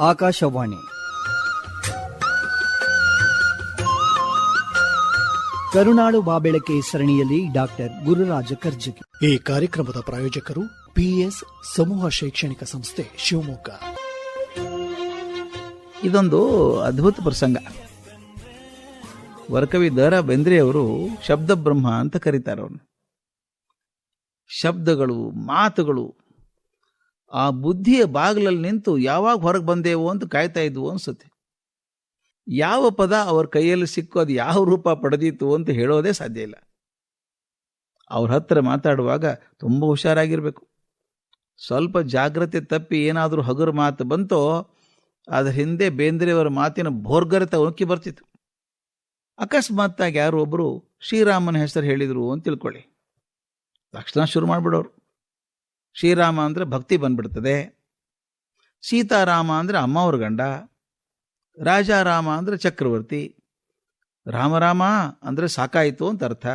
ಆಕಾಶವಾಣಿ. ಕರುಣಾಳು ಬಾಬೆಳಕೆ ಸರಣಿಯಲ್ಲಿ ಡಾಕ್ಟರ್ ಗುರುರಾಜ ಕರ್ಜಗಿ. ಈ ಕಾರ್ಯಕ್ರಮದ ಪ್ರಾಯೋಜಕರು ಪಿಎಸ್ ಸಮೂಹ ಶೈಕ್ಷಣಿಕ ಸಂಸ್ಥೆ ಶಿವಮೊಗ್ಗ. ಇದೊಂದು ಅದ್ಭುತ ಪ್ರಸಂಗ. ವರಕವಿ ದರ ಬೆಂದ್ರೆ ಅವರು ಶಬ್ದ ಬ್ರಹ್ಮ ಅಂತ ಕರೀತಾರೆ ಅವನು ಶಬ್ದಗಳು ಮಾತುಗಳು ಆ ಬುದ್ಧಿಯ ಬಾಗಿಲಲ್ಲಿ ನಿಂತು ಯಾವಾಗ ಹೊರಗೆ ಬಂದೇವು ಅಂತ ಕಾಯ್ತಾ ಇದ್ವು ಅನ್ಸುತ್ತೆ. ಯಾವ ಪದ ಅವ್ರ ಕೈಯಲ್ಲಿ ಸಿಕ್ಕು ಅದು ಯಾವ ರೂಪ ಪಡೆದಿತ್ತು ಅಂತ ಹೇಳೋದೇ ಸಾಧ್ಯ ಇಲ್ಲ. ಅವ್ರ ಹತ್ರ ಮಾತಾಡುವಾಗ ತುಂಬ ಹುಷಾರಾಗಿರಬೇಕು. ಸ್ವಲ್ಪ ಜಾಗ್ರತೆ ತಪ್ಪಿ ಏನಾದರೂ ಹಗುರ ಮಾತು ಬಂತೋ ಅದರ ಹಿಂದೆ ಬೇಂದ್ರೆಯವರ ಮಾತಿನ ಭೋರ್ಗರೆತ ಉಕ್ಕಿ ಬರ್ತಿತ್ತು. ಅಕಸ್ಮಾತ್ತಾಗಿ ಯಾರೋ ಒಬ್ಬರು ಶ್ರೀರಾಮನ ಹೆಸರು ಹೇಳಿದರು ಅಂತ ತಿಳ್ಕೊಳ್ಳಿ. ತಕ್ಷಣ ಶುರು ಮಾಡಿಬಿಡೋರು. ಶ್ರೀರಾಮ ಅಂದರೆ ಭಕ್ತಿ ಬಂದ್ಬಿಡ್ತದೆ. ಸೀತಾರಾಮ ಅಂದರೆ ಅಮ್ಮವ್ರ ಗಂಡ. ರಾಜಾರಾಮ ಅಂದರೆ ಚಕ್ರವರ್ತಿ. ರಾಮರಾಮ ಅಂದರೆ ಸಾಕಾಯಿತು ಅಂತ ಅರ್ಥ.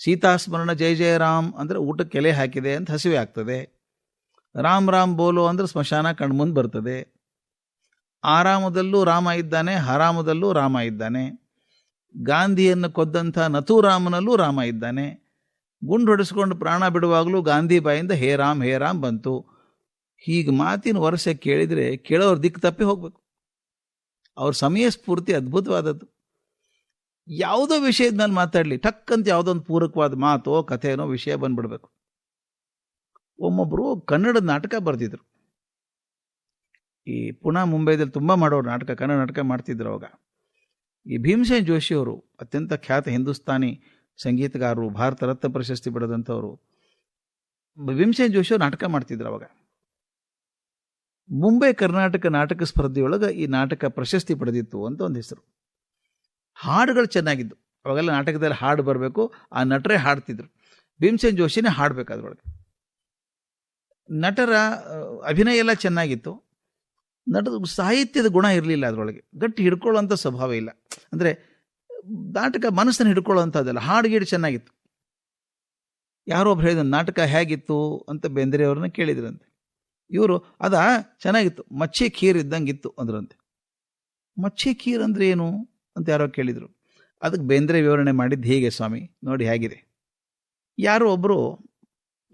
ಸೀತಾಸ್ಮರಣ ಜಯ ಜಯ ರಾಮ್ ಅಂದರೆ ಊಟಕ್ಕೆ ಎಲೆ ಹಾಕಿದೆ ಅಂತ ಹಸಿವೆ ಆಗ್ತದೆ. ರಾಮ್ ರಾಮ್ ಬೋಲು ಅಂದರೆ ಸ್ಮಶಾನ ಕಣ್ಮುಂದೆ ಬರ್ತದೆ. ಆರಾಮದಲ್ಲೂ ರಾಮ ಇದ್ದಾನೆ, ಹರಾಮದಲ್ಲೂ ರಾಮ ಇದ್ದಾನೆ. ಗಾಂಧಿಯನ್ನು ಕೊಂದಂಥ ನಥುರಾಮನಲ್ಲೂ ರಾಮ ಇದ್ದಾನೆ. ಗುಂಡು ಹೊಡೆಸ್ಕೊಂಡು ಪ್ರಾಣ ಬಿಡುವಾಗಲೂ ಗಾಂಧಿ ಬಾಯಿಂದ ಹೇ ರಾಮ್ ಹೇ ರಾಮ್ ಬಂತು. ಹೀಗೆ ಮಾತಿನ ವರ್ಷ ಕೇಳಿದರೆ ಕೇಳೋರು ದಿಕ್ಕು ತಪ್ಪಿ ಹೋಗಬೇಕು. ಅವ್ರ ಸಮಯ ಸ್ಫೂರ್ತಿ ಅದ್ಭುತವಾದದ್ದು. ಯಾವುದೋ ವಿಷಯದ ಮೇಲೆ ಮಾತಾಡಲಿ, ಟಕ್ಕಂತ ಯಾವುದೊಂದು ಪೂರಕವಾದ ಮಾತೋ, ಕಥೆನೋ ವಿಷಯ ಬಂದ್ಬಿಡ್ಬೇಕು. ಒಮ್ಮೊಬ್ಬರು ಕನ್ನಡದ ನಾಟಕ ಬರೆದಿದ್ರು. ಈ ಪುಣೆ ಮುಂಬೈದಲ್ಲಿ ತುಂಬ ಮಾಡೋರು ನಾಟಕ, ಕನ್ನಡ ನಾಟಕ ಮಾಡ್ತಿದ್ರು ಅವಾಗ. ಈ ಭೀಮಸೇನ್ ಜೋಶಿಯವರು ಅತ್ಯಂತ ಖ್ಯಾತ ಹಿಂದೂಸ್ತಾನಿ ಸಂಗೀತಗಾರರು, ಭಾರತ ರತ್ನ ಪ್ರಶಸ್ತಿ ಪಡೆದಂಥವರು. ಭೀಮಸೇನ್ ಜೋಶಿಯವರು ನಾಟಕ ಮಾಡ್ತಿದ್ರು ಅವಾಗ. ಮುಂಬೈ ಕರ್ನಾಟಕ ನಾಟಕ ಸ್ಪರ್ಧೆಯೊಳಗೆ ಈ ನಾಟಕ ಪ್ರಶಸ್ತಿ ಪಡೆದಿತ್ತು ಅಂತ ಒಂದು ಹೆಸರು. ಹಾಡುಗಳು ಚೆನ್ನಾಗಿದ್ದು ಅವಾಗೆಲ್ಲ ನಾಟಕದಲ್ಲಿ ಹಾಡು ಬರಬೇಕು, ಆ ನಟರೇ ಹಾಡ್ತಿದ್ರು. ಭೀಮಸೇನ್ ಜೋಶಿನೇ ಹಾಡಬೇಕು ಅದರೊಳಗೆ. ನಟರ ಅಭಿನಯ ಎಲ್ಲ ಚೆನ್ನಾಗಿತ್ತು. ನಟದ ಸಾಹಿತ್ಯದ ಗುಣ ಇರಲಿಲ್ಲ ಅದರೊಳಗೆ. ಗಟ್ಟಿ ಹಿಡ್ಕೊಳ್ಳೋಂಥ ಸ್ವಭಾವ ಇಲ್ಲ. ಅಂದರೆ ನಾಟಕ ಮನಸ್ಸನ್ನು ಹಿಡ್ಕೊಳ್ಳೋವಂಥದ್ದಲ್ಲ. ಹಾಡುಗೀಡು ಚೆನ್ನಾಗಿತ್ತು. ಯಾರೋ ಒಬ್ರು ಹೇಳಿದ ನಾಟಕ ಹೇಗಿತ್ತು? ಅಂತ ಬೇಂದ್ರೆ ಅವ್ರನ್ನ ಕೇಳಿದ್ರಂತೆ. ಇವರು, ಅದ ಚೆನ್ನಾಗಿತ್ತು. ಮಚ್ಚಿ ಖೀರ್ ಇದ್ದಂಗಿತ್ತು. ಅಂದ್ರಂತೆ. ಮಚ್ಚಿ ಖೀರ್ ಅಂದ್ರೆ ಏನು? ಅಂತ ಯಾರೋ ಕೇಳಿದರು. ಅದಕ್ಕೆ ಬೇಂದ್ರೆ ವಿವರಣೆ ಮಾಡಿದ್ದು ಹೀಗೆ ಸ್ವಾಮಿ? ನೋಡಿ ಹೇಗಿದೆ. ಯಾರೋ ಒಬ್ಬರು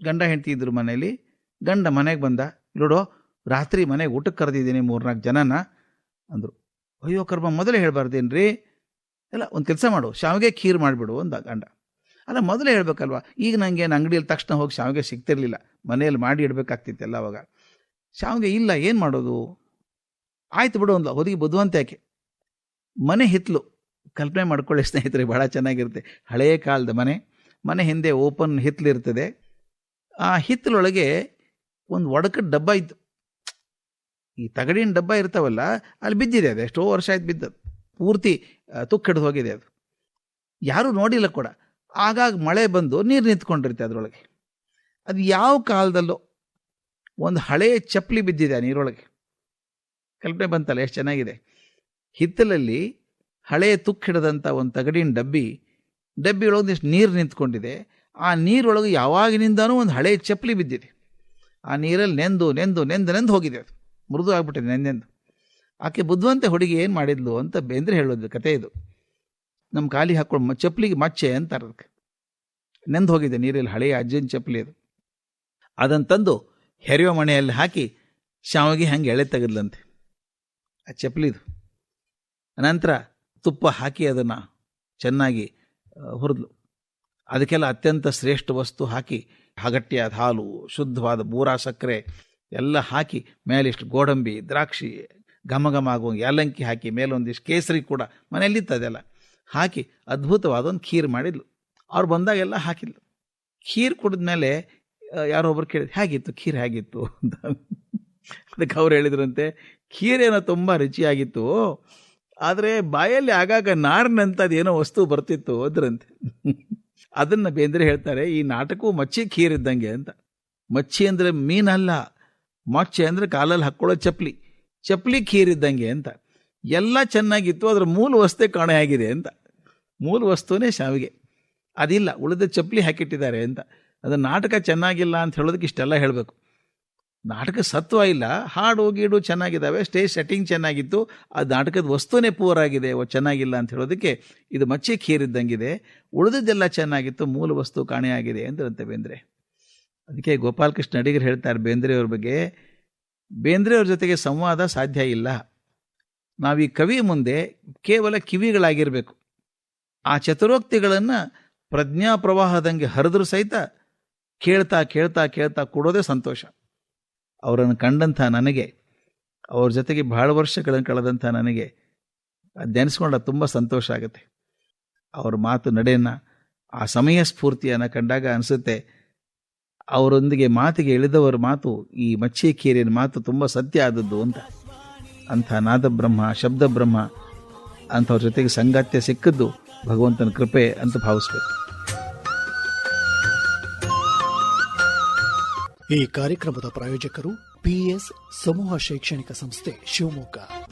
ಗಂಡ ಹೆಂಡತಿ ಇದ್ರು ಮನೇಲಿ ಗಂಡ ಮನೆಗೆ ಬಂದ, ನೋಡೋ, ರಾತ್ರಿ ಮನೆಗೆ ಊಟಕ್ಕೆ ಕರೆದಿದ್ದೀನಿ ಮೂರ್ನಾಲ್ಕು ಜನನ. ಅಂದರು. ಅಯ್ಯೋ ಕರ್ಮ, ಮೊದಲೇ ಹೇಳ್ಬಾರ್ದೇನ್ರಿ? ಇಲ್ಲ, ಒಂದು ಕೆಲಸ ಮಾಡು, ಶಾವಿಗೆ ಖೀರ್ ಮಾಡಿಬಿಡು ಅಂದ ಗಂಡ. ಅಲ್ಲ, ಮೊದಲೇ ಹೇಳಬೇಕಲ್ವಾ, ಈಗ ನನಗೆ ಅಂಗಡಿಯಲ್ಲಿ ತಕ್ಷಣ ಹೋಗಿ ಶಾವಿಗೆ ಸಿಗ್ತಿರ್ಲಿಲ್ಲ, ಮನೆಯಲ್ಲಿ ಮಾಡಿ ಇಡಬೇಕಾಗ್ತಿತ್ತಲ್ಲ ಅವಾಗ. ಶಾವಿಗೆ ಇಲ್ಲ, ಏನು ಮಾಡೋದು? ಆಯ್ತು ಬಿಡು ಅಂದ್ಲ, ಹೊದಿಗೆ ಬದುವಂತೆ ಯಾಕೆ? ಮನೆ ಹಿತ್ಲು, ಕಲ್ಪನೆ ಮಾಡ್ಕೊಳ್ಳಿ ಸ್ನೇಹಿತರೆ ಭಾಳ ಚೆನ್ನಾಗಿರುತ್ತೆ. ಹಳೆಯ ಕಾಲದ ಮನೆ ಮನೆ ಹಿಂದೆ ಓಪನ್ ಹಿತ್ಲಿರ್ತದೆ. ಆ ಹಿತ್ತಲೊಳಗೆ ಒಂದು ಒಡಕದ ಡಬ್ಬ ಇತ್ತು. ಈ ತಗಡಿನ ಡಬ್ಬ ಇರ್ತಾವಲ್ಲ, ಅಲ್ಲಿ ಬಿದ್ದಿದೆ ಅದು, ಎಷ್ಟೋ ವರ್ಷ ಆಯ್ತು ಬಿದ್ದದು ಪೂರ್ತಿ ತುಕ್ಕು ಹಿಡಿದು ಹೋಗಿದೆ ಅದು. ಯಾರೂ ನೋಡಿಲ್ಲ ಕೂಡ. ಆಗಾಗ ಮಳೆ ಬಂದು ನೀರು ನಿಂತ್ಕೊಂಡಿರುತ್ತೆ ಅದರೊಳಗೆ. ಅದು ಯಾವ ಕಾಲದಲ್ಲೋ ಒಂದು ಹಳೆಯ ಚಪ್ಪಲಿ ಬಿದ್ದಿದೆ ಆ ನೀರೊಳಗೆ. ಕಲ್ಪನೆ ಬಂತಲ್ಲ ಎಷ್ಟು ಚೆನ್ನಾಗಿದೆ. ಹಿತ್ತಲಲ್ಲಿ ಹಳೆಯ ತುಕ್ಕು ಹಿಡಿದಂಥ ಒಂದು ತಗಡಿನ ಡಬ್ಬಿ ಡಬ್ಬಿ ಒಂದಿಷ್ಟು ನೀರು ನಿಂತ್ಕೊಂಡಿದೆ. ಆ ನೀರೊಳಗೆ ಯಾವಾಗಿನಿಂದನೂ ಒಂದು ಹಳೆಯ ಚಪ್ಪಲಿ ಬಿದ್ದಿದೆ. ಆ ನೀರಲ್ಲಿ ನೆಂದು ನೆಂದು ನೆಂದು ನೆಂದು ಹೋಗಿದೆ ಅದು. ಮೃದು ಆಗ್ಬಿಟ್ಟಿದೆ, ನೆಂದೆಂದು. ಆಕೆ ಬುದ್ಧಿವಂತ ಹುಡುಗಿ ಏನು ಮಾಡಿದ್ಲು ಅಂತ ಬೇಂದ್ರೆ ಹೇಳೋದು ಕತೆ ಇದು. ನಮ್ಮ ಕಾಲಿ ಹಾಕ್ಕೊಂಡು ಚಪ್ಪಲಿಗೆ ಮಚ್ಚೆ ಅಂತಾರೆ ಅದಕ್ಕೆ. ನೆಂದು ಹೋಗಿದೆ ನೀರಲ್ಲಿ, ಹಳೆಯ ಅಜ್ಜನ ಚಪ್ಪಲಿ ಅದು. ಅದನ್ನು ತಂದು ಹೆರೆಯೋ ಮಣೆಯಲ್ಲಿ ಹಾಕಿ ಶಾವಿಗೆ ಹಂಗೆ ಎಳೆ ತೆಗೆದ್ಲಂತೆ. ಆ ಚಪ್ಪಲಿದು ನಂತರ ತುಪ್ಪ ಹಾಕಿ ಅದನ್ನು ಚೆನ್ನಾಗಿ ಹುರಿದ್ಲು. ಅದಕ್ಕೆಲ್ಲ ಅತ್ಯಂತ ಶ್ರೇಷ್ಠ ವಸ್ತು ಹಾಕಿ ಹಗಟ್ಟಿಯಾದ ಹಾಲು, ಶುದ್ಧವಾದ ಬೂರಾ ಸಕ್ಕರೆ ಎಲ್ಲ ಹಾಕಿ, ಮೇಲಿಷ್ಟು ಗೋಡಂಬಿ, ದ್ರಾಕ್ಷಿ ಘಮ ಘಮ ಆಗುವ ಏಲಂಕಿ ಹಾಕಿ ಮೇಲೊಂದಿಷ್ಟು ಕೇಸರಿ ಕೂಡ ಮನೆಯಲ್ಲಿ ಅದೆಲ್ಲ ಹಾಕಿ ಅದ್ಭುತವಾದ ಒಂದು ಖೀರ್ ಮಾಡಿದ್ಲು. ಅವ್ರು ಬಂದಾಗೆಲ್ಲ ಹಾಕಿದ್ಲು. ಖೀರ್ ಕುಡಿದ್ಮೇಲೆ ಮೇಲೆ ಯಾರೋ ಒಬ್ರು ಕೇಳಿದ್ರು, ಹೇಗಿತ್ತು? ಖೀರ್ ಹೇಗಿತ್ತು? ಅಂತ. ಅದಕ್ಕೆ ಅವ್ರು ಹೇಳಿದ್ರಂತೆ, ಖೀರೇನೋ ತುಂಬ ರುಚಿಯಾಗಿತ್ತು, ಆದರೆ ಬಾಯಲ್ಲಿ ಆಗಾಗ ನಾರಿನಂಥದ್ದು ಏನೋ ವಸ್ತು ಬರ್ತಿತ್ತು, ಅದರಂತೆ. ಅದನ್ನು ಬೇಂದ್ರೆ ಹೇಳ್ತಾರೆ, ಈ ನಾಟಕವು ಮಚ್ಚಿ ಖೀರ್ ಇದ್ದಂಗೆ, ಅಂತ. ಮಚ್ಚಿ ಅಂದರೆ ಮೀನಲ್ಲ, ಮಚ್ಚೆ ಅಂದರೆ ಕಾಲಲ್ಲಿ ಹಾಕ್ಕೊಳ್ಳೋ ಚಪ್ಪಲಿ. ಚಪ್ಪಲಿ ಖೀರಿದ್ದಂಗೆ ಅಂತ. ಎಲ್ಲ ಚೆನ್ನಾಗಿತ್ತು, ಅದರ ಮೂಲ ವಸ್ತು ಕಾಣೆ ಆಗಿದೆ ಅಂತ. ಮೂಲ ವಸ್ತುನೇ ಶಾವಿಗೆ. ಅದಿಲ್ಲ, ಉಳಿದ ಚಪ್ಪಲಿ ಹಾಕಿಟ್ಟಿದ್ದಾರೆ ಅಂತ. ಅದು ನಾಟಕ ಚೆನ್ನಾಗಿಲ್ಲ ಅಂತ ಹೇಳೋದಕ್ಕೆ ಇಷ್ಟೆಲ್ಲ ಹೇಳಬೇಕು. ನಾಟಕ ಸತ್ವ ಇಲ್ಲ, ಹಾಡು, ಗೀಡು ಚೆನ್ನಾಗಿದ್ದಾವೆ, ಸ್ಟೇಜ್ ಸೆಟ್ಟಿಂಗ್ ಚೆನ್ನಾಗಿತ್ತು, ಆ ನಾಟಕದ ವಸ್ತುನೇ ಪೂರ್ ಆಗಿದೆ, ಓ ಚೆನ್ನಾಗಿಲ್ಲ ಅಂತ ಹೇಳೋದಕ್ಕೆ ಇದು ಮಚ್ಚೆ ಖೀರಿದ್ದಂಗಿದೆ ಉಳಿದದ್ದೆಲ್ಲ ಚೆನ್ನಾಗಿತ್ತು, ಮೂಲ ವಸ್ತು ಕಾಣೆಯಾಗಿದೆ ಅಂತ ಬೇಂದ್ರೆ. ಅದಕ್ಕೆ ಗೋಪಾಲಕೃಷ್ಣ ಅಡಿಗರು ಹೇಳ್ತಾರೆ ಬೇಂದ್ರೆಯವ್ರ ಬಗ್ಗೆ ಬೇಂದ್ರೆಯವ್ರ ಜೊತೆಗೆ ಸಂವಾದ ಸಾಧ್ಯ ಇಲ್ಲ. ನಾವು ಈ ಕವಿ ಮುಂದೆ ಕೇವಲ ಕಿವಿಗಳಾಗಿರಬೇಕು. ಆ ಚತುರೋಕ್ತಿಗಳನ್ನು ಪ್ರಜ್ಞಾ ಪ್ರವಾಹದಂಗೆ ಹರಿದ್ರೂ ಸಹಿತ ಕೇಳ್ತಾ ಕೇಳ್ತಾ ಕೇಳ್ತಾ ಕೊಡೋದೇ ಸಂತೋಷ. ಅವರನ್ನು ಕಂಡಂಥ ನನಗೆ, ಅವ್ರ ಜೊತೆಗೆ ಬಹಳ ವರ್ಷಗಳನ್ನು ಕಳೆದಂಥ ನನಗೆ ನೆನೆಸ್ಕೊಂಡ ತುಂಬ ಸಂತೋಷ ಆಗುತ್ತೆ. ಅವ್ರ ಮಾತು ನಡೆಯನ್ನು, ಆ ಸಮಯ ಸ್ಫೂರ್ತಿಯನ್ನು ಕಂಡಾಗ ಅನಿಸುತ್ತೆ. ಅವರೊಂದಿಗೆ ಮಾತಿಗೆ ಎಳೆದವರ ಮಾತು, ಈ ಮಚ್ಚೇಕೇರಿಯ ಮಾತು ತುಂಬ ಸತ್ಯ ಆದದ್ದು ಅಂತ. ಅಂಥ ನಾದಬ್ರಹ್ಮ, ಶಬ್ದಬ್ರಹ್ಮ ಅಂಥವ್ರ ಜೊತೆಗೆ ಸಂಗಾತ್ಯ ಸಿಕ್ಕದ್ದು ಭಗವಂತನ ಕೃಪೆ ಅಂತ ಭಾವಿಸ್ಬೇಕು. ಈ ಕಾರ್ಯಕ್ರಮದ ಪ್ರಾಯೋಜಕರು ಪಿಎಸ್ ಸಮೂಹ ಶೈಕ್ಷಣಿಕ ಸಂಸ್ಥೆ ಶಿವಮೊಗ್ಗ.